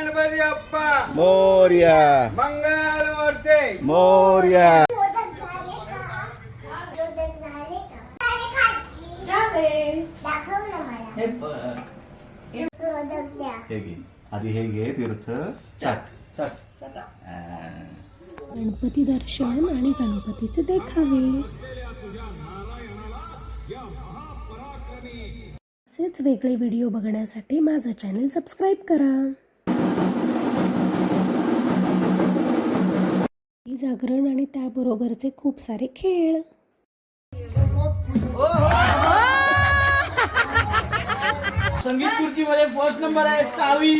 गणपती बाप्पा मोर्या. मंगल मूर्ती मोर्या. हे घे. आधी हे घे तीर्थ चाट. चाट गणपती दर्शन आणि गणपतीचे देखावे. असेच वेगळे व्हिडिओ बघण्यासाठी माझं चॅनल सबस्क्राईब करा. जागरण आणि त्याबरोबरचे खूप सारे खेळ. संगीत खुर्ची मध्ये फर्स्ट नंबर आहे सावी.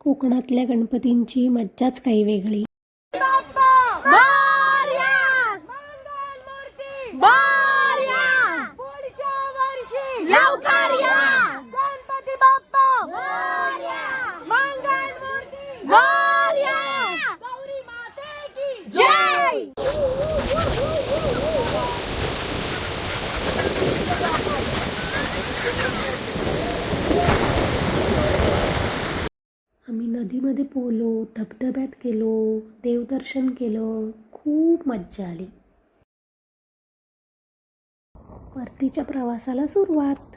कोकणातल्या गणपतींची मज्जाच काही वेगळी. नदीमध्ये पोहलो धबधब्यात गेलो देवदर्शन केलं खूप मज्जा आली. परतीच्या प्रवासाला सुरुवात.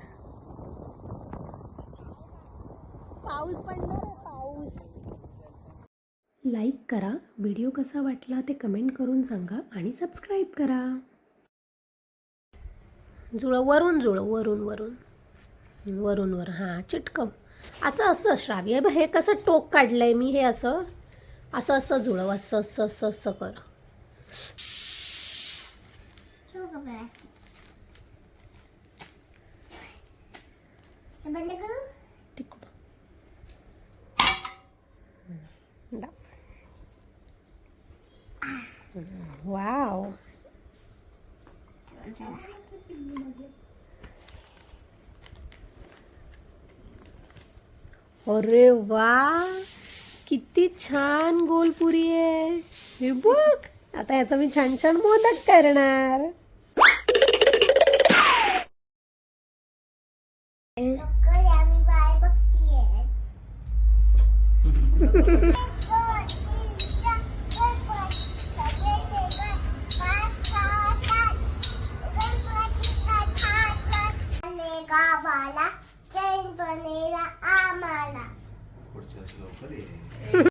पाऊस पडणार पाऊस. लाईक करा व्हिडिओ कसा वाटला ते कमेंट करून सांगा आणि सबस्क्राईब करा. जुळ वरून जुळ वरून वरून. वरून वर हां चिटकव. असं असं श्राव्य. बघ हे कसं टोक काढलंय मी हे असं. असं असं जुळव असं असं असं असं कर. वाव. अरे वा किती छान गोलपुरी आहे. हे बघ आता याचा मी छान छान मोदक करणार. बनेला आम्हाला. पुढच्या वर्षी लवकर ये.